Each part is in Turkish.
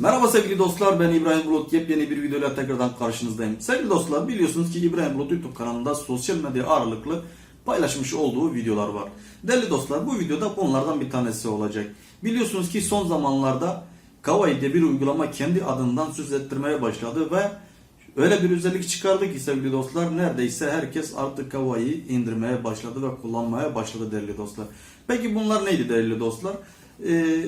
Merhaba sevgili dostlar ben İbrahim Bulut yepyeni bir videoyla tekrardan karşınızdayım. Sevgili dostlar biliyorsunuz ki İbrahim Bulut YouTube kanalında sosyal medya ağırlıklı paylaşmış olduğu videolar var. Değerli dostlar bu videoda bunlardan bir tanesi olacak. Biliyorsunuz ki son zamanlarda Kawaii'de bir uygulama kendi adından söz ettirmeye başladı ve öyle bir özellik çıkardı ki sevgili dostlar neredeyse herkes artık Kawaii'yi indirmeye başladı ve kullanmaya başladı değerli dostlar. Peki bunlar neydi değerli dostlar? Ee,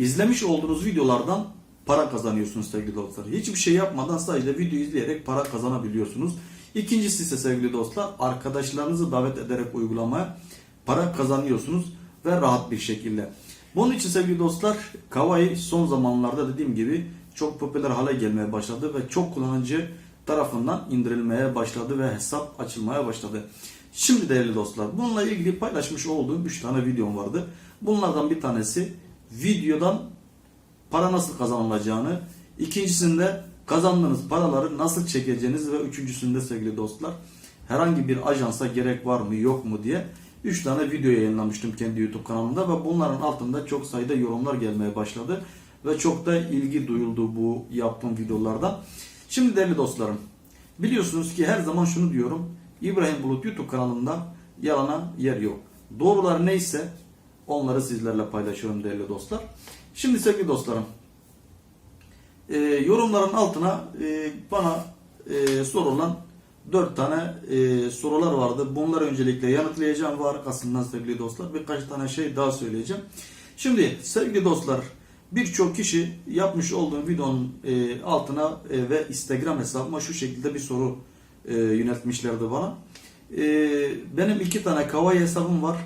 İzlemiş olduğunuz videolardan para kazanıyorsunuz sevgili dostlar. Hiçbir şey yapmadan sadece video izleyerek para kazanabiliyorsunuz. İkincisi ise sevgili dostlar arkadaşlarınızı davet ederek uygulamaya para kazanıyorsunuz ve rahat bir şekilde. Bunun için sevgili dostlar Kawaii son zamanlarda dediğim gibi çok popüler hale gelmeye başladı ve çok kullanıcı tarafından indirilmeye başladı ve hesap açılmaya başladı. Şimdi değerli dostlar bununla ilgili paylaşmış olduğum 3 tane videom vardı. Bunlardan bir tanesi videodan para nasıl kazanılacağını, ikincisinde kazandığınız paraları nasıl çekeceğiniz ve üçüncüsünde sevgili dostlar herhangi bir ajansa gerek var mı yok mu diye 3 tane video yayınlamıştım kendi YouTube kanalımda ve bunların altında çok sayıda yorumlar gelmeye başladı ve çok da ilgi duyuldu bu yaptığım videolardan. Şimdi değerli dostlarım biliyorsunuz ki her zaman şunu diyorum İbrahim Bulut YouTube kanalında yalana yer yok. Doğrular neyse Onları sizlerle paylaşıyorum değerli dostlar. Şimdi sevgili dostlarım, e, yorumların altına e, bana e, sorulan 4 tane e, sorular vardı. Bunları öncelikle yanıtlayacağım ve arkasından sevgili dostlar birkaç tane şey daha söyleyeceğim. Şimdi sevgili dostlar birçok kişi yapmış olduğum videonun e, altına e, ve Instagram hesabıma şu şekilde bir soru e, yöneltmişlerdi bana. E, benim iki tane Kawaii hesabım var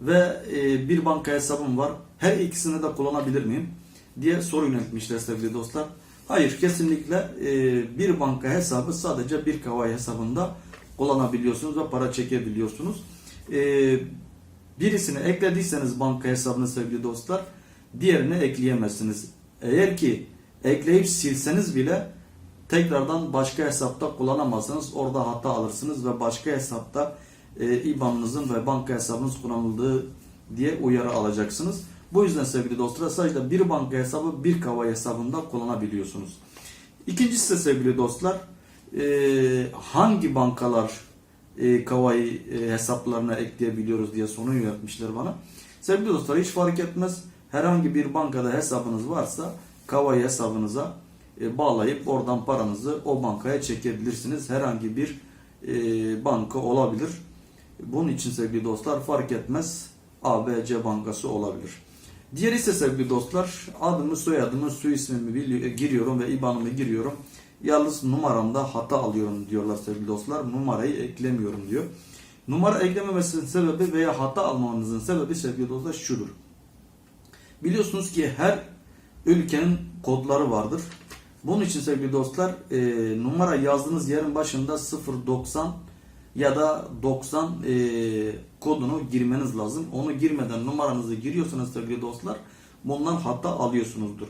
ve e, bir banka hesabım var. Her ikisini de kullanabilir miyim? diye soru yöneltmişler sevgili dostlar. Hayır kesinlikle e, bir banka hesabı sadece bir Kawaii hesabında kullanabiliyorsunuz ve para çekebiliyorsunuz. E, birisini eklediyseniz banka hesabını sevgili dostlar diğerini ekleyemezsiniz. Eğer ki ekleyip silseniz bile tekrardan başka hesapta kullanamazsınız. Orada hata alırsınız ve başka hesapta e, IBAN'ınızın ve banka hesabınız kullanıldığı diye uyarı alacaksınız. Bu yüzden sevgili dostlar sadece bir banka hesabı bir Kawaii hesabında kullanabiliyorsunuz. İkincisi de sevgili dostlar e, hangi bankalar e, Kawaii e, hesaplarına ekleyebiliyoruz diye soru yöneltmişler bana. Sevgili dostlar hiç fark etmez. Herhangi bir bankada hesabınız varsa Kawaii hesabınıza bağlayıp oradan paranızı o bankaya çekebilirsiniz. Herhangi bir banka olabilir. Bunun için sevgili dostlar fark etmez ABC bankası olabilir. Diğer ise sevgili dostlar adımı soyadımı su ismimi bili- giriyorum ve IBAN'ımı giriyorum. Yalnız numaramda hata alıyorum diyorlar sevgili dostlar. Numarayı eklemiyorum diyor. Numara eklememesinin sebebi veya hata almanızın sebebi sevgili dostlar şudur. Biliyorsunuz ki her ülkenin kodları vardır. Bunun için sevgili dostlar e, numara yazdığınız yerin başında 090 ya da 90 e, kodunu girmeniz lazım. Onu girmeden numaranızı giriyorsanız sevgili dostlar bundan hata alıyorsunuzdur.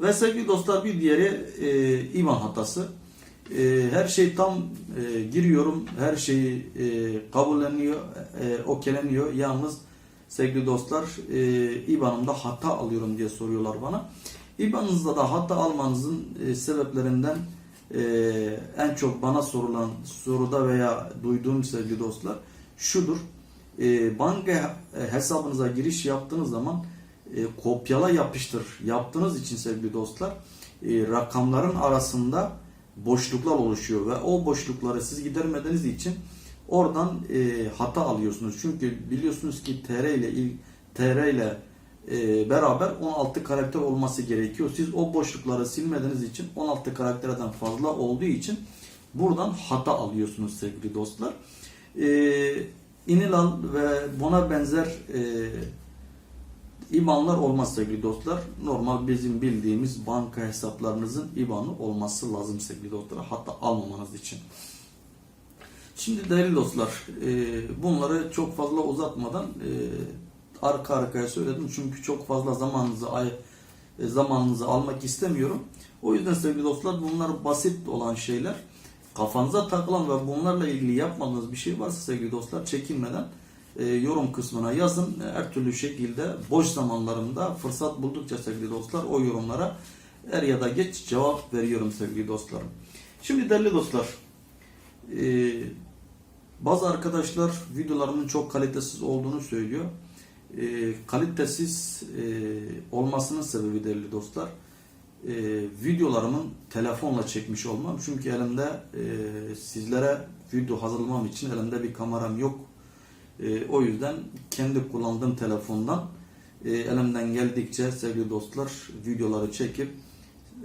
Ve sevgili dostlar bir diğeri e, iman hatası. E, her şey tam e, giriyorum, her şey e, kabulleniyor, e, okeleniyor. Yalnız sevgili dostlar e, IBAN'ımda hata alıyorum diye soruyorlar bana. IBAN'ınızda da hata almanızın e, sebeplerinden ee, en çok bana sorulan soruda veya duyduğum sevgili dostlar şudur. Ee, banka hesabınıza giriş yaptığınız zaman e, kopyala yapıştır yaptığınız için sevgili dostlar e, rakamların arasında boşluklar oluşuyor ve o boşlukları siz gidermediğiniz için oradan e, hata alıyorsunuz. Çünkü biliyorsunuz ki TR ile il, TR ile e, beraber 16 karakter olması gerekiyor. Siz o boşlukları silmediğiniz için 16 karakterden fazla olduğu için buradan hata alıyorsunuz sevgili dostlar. E, ve buna benzer e, IBAN'lar olmaz sevgili dostlar. Normal bizim bildiğimiz banka hesaplarınızın IBAN'ı olması lazım sevgili dostlar. Hatta almamanız için. Şimdi değerli dostlar e, bunları çok fazla uzatmadan e, arka arkaya söyledim çünkü çok fazla zamanınızı ay e, zamanınızı almak istemiyorum. O yüzden sevgili dostlar bunlar basit olan şeyler. Kafanıza takılan ve bunlarla ilgili yapmadığınız bir şey varsa sevgili dostlar çekinmeden e, yorum kısmına yazın. Her türlü şekilde boş zamanlarımda fırsat buldukça sevgili dostlar o yorumlara er ya da geç cevap veriyorum sevgili dostlarım. Şimdi değerli dostlar, e, bazı arkadaşlar videolarımın çok kalitesiz olduğunu söylüyor. E, kalitesiz e, olmasının sebebi değerli dostlar, e, videolarımın telefonla çekmiş olmam. Çünkü elimde e, sizlere video hazırlamam için elimde bir kameram yok. E, o yüzden kendi kullandığım telefondan e, elimden geldikçe sevgili dostlar videoları çekip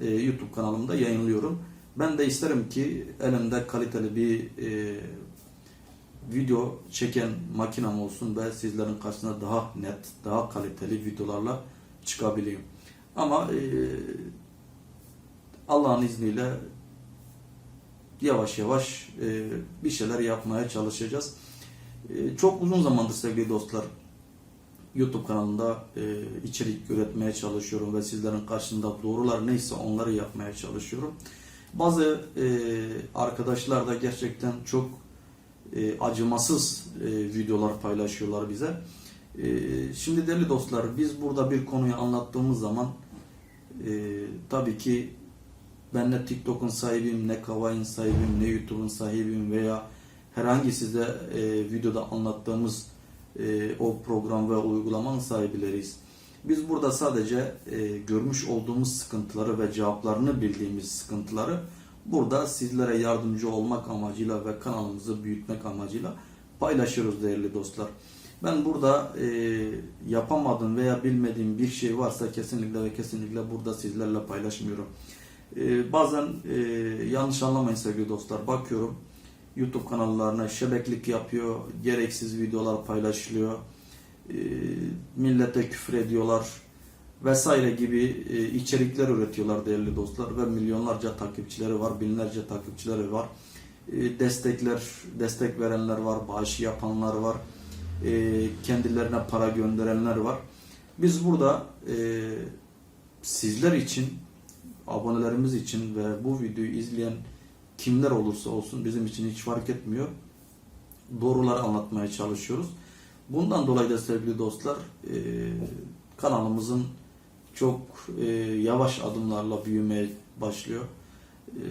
e, YouTube kanalımda yayınlıyorum. Ben de isterim ki elimde kaliteli bir e, video çeken makinem olsun ve sizlerin karşısına daha net, daha kaliteli videolarla çıkabileyim. Ama e, Allah'ın izniyle yavaş yavaş e, bir şeyler yapmaya çalışacağız. E, çok uzun zamandır sevgili dostlar YouTube kanalında e, içerik üretmeye çalışıyorum ve sizlerin karşısında doğrular neyse onları yapmaya çalışıyorum. Bazı e, arkadaşlar da gerçekten çok e, acımasız e, videolar paylaşıyorlar bize. E, şimdi değerli dostlar biz burada bir konuyu anlattığımız zaman e, tabii ki ben ne TikTok'un sahibiyim, ne Kavai'nin sahibiyim, ne YouTube'un sahibiyim veya herhangi size e, videoda anlattığımız e, o program ve uygulamanın sahibileriyiz. Biz burada sadece e, görmüş olduğumuz sıkıntıları ve cevaplarını bildiğimiz sıkıntıları burada sizlere yardımcı olmak amacıyla ve kanalımızı büyütmek amacıyla paylaşıyoruz değerli dostlar. Ben burada e, yapamadığım veya bilmediğim bir şey varsa kesinlikle ve kesinlikle burada sizlerle paylaşmıyorum. E, bazen e, yanlış anlamayın sevgili dostlar. Bakıyorum YouTube kanallarına şebeklik yapıyor, gereksiz videolar paylaşılıyor, e, millete küfür ediyorlar vesaire gibi e, içerikler üretiyorlar değerli dostlar ve milyonlarca takipçileri var, binlerce takipçileri var. E, destekler, destek verenler var, bağış yapanlar var, e, kendilerine para gönderenler var. Biz burada e, sizler için, abonelerimiz için ve bu videoyu izleyen kimler olursa olsun bizim için hiç fark etmiyor. Doğruları anlatmaya çalışıyoruz. Bundan dolayı da sevgili dostlar e, kanalımızın çok e, yavaş adımlarla büyümeye başlıyor. E,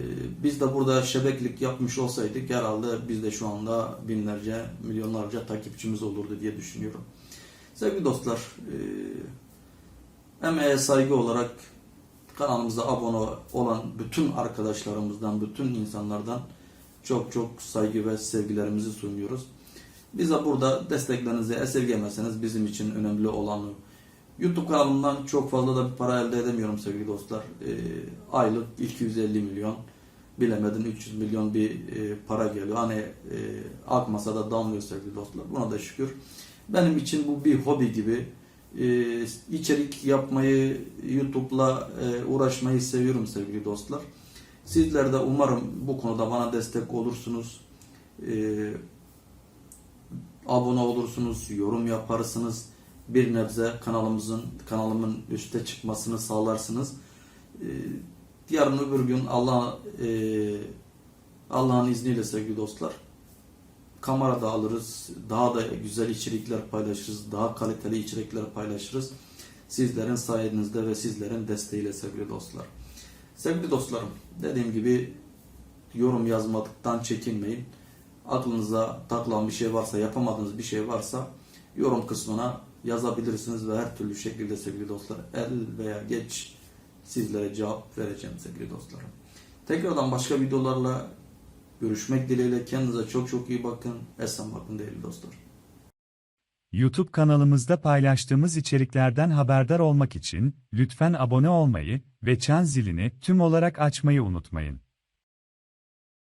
biz de burada şebeklik yapmış olsaydık herhalde biz de şu anda binlerce, milyonlarca takipçimiz olurdu diye düşünüyorum. Sevgili dostlar, e, emeğe saygı olarak kanalımıza abone olan bütün arkadaşlarımızdan, bütün insanlardan çok çok saygı ve sevgilerimizi sunuyoruz. Bize burada desteklerinizi esirgemezseniz bizim için önemli olanı YouTube kanalımdan çok fazla da bir para elde edemiyorum sevgili dostlar. E, aylık 250 milyon bilemedin 300 milyon bir e, para geliyor. Hani e, akmasa da damlıyor sevgili dostlar. Buna da şükür. Benim için bu bir hobi gibi. E, içerik yapmayı, YouTube'la e, uğraşmayı seviyorum sevgili dostlar. Sizler de umarım bu konuda bana destek olursunuz. E, abone olursunuz, yorum yaparsınız bir nebze kanalımızın kanalımın üste çıkmasını sağlarsınız. Ee, yarın öbür gün Allah e, Allah'ın izniyle sevgili dostlar kamera da alırız. Daha da güzel içerikler paylaşırız. Daha kaliteli içerikler paylaşırız. Sizlerin sayenizde ve sizlerin desteğiyle sevgili dostlar. Sevgili dostlarım dediğim gibi yorum yazmadıktan çekinmeyin. Aklınıza takılan bir şey varsa, yapamadığınız bir şey varsa yorum kısmına yazabilirsiniz ve her türlü şekilde sevgili dostlar el veya geç sizlere cevap vereceğim sevgili dostlarım. Tekrardan başka videolarla görüşmek dileğiyle kendinize çok çok iyi bakın. Esen bakın değerli dostlar. YouTube kanalımızda paylaştığımız içeriklerden haberdar olmak için lütfen abone olmayı ve çan zilini tüm olarak açmayı unutmayın.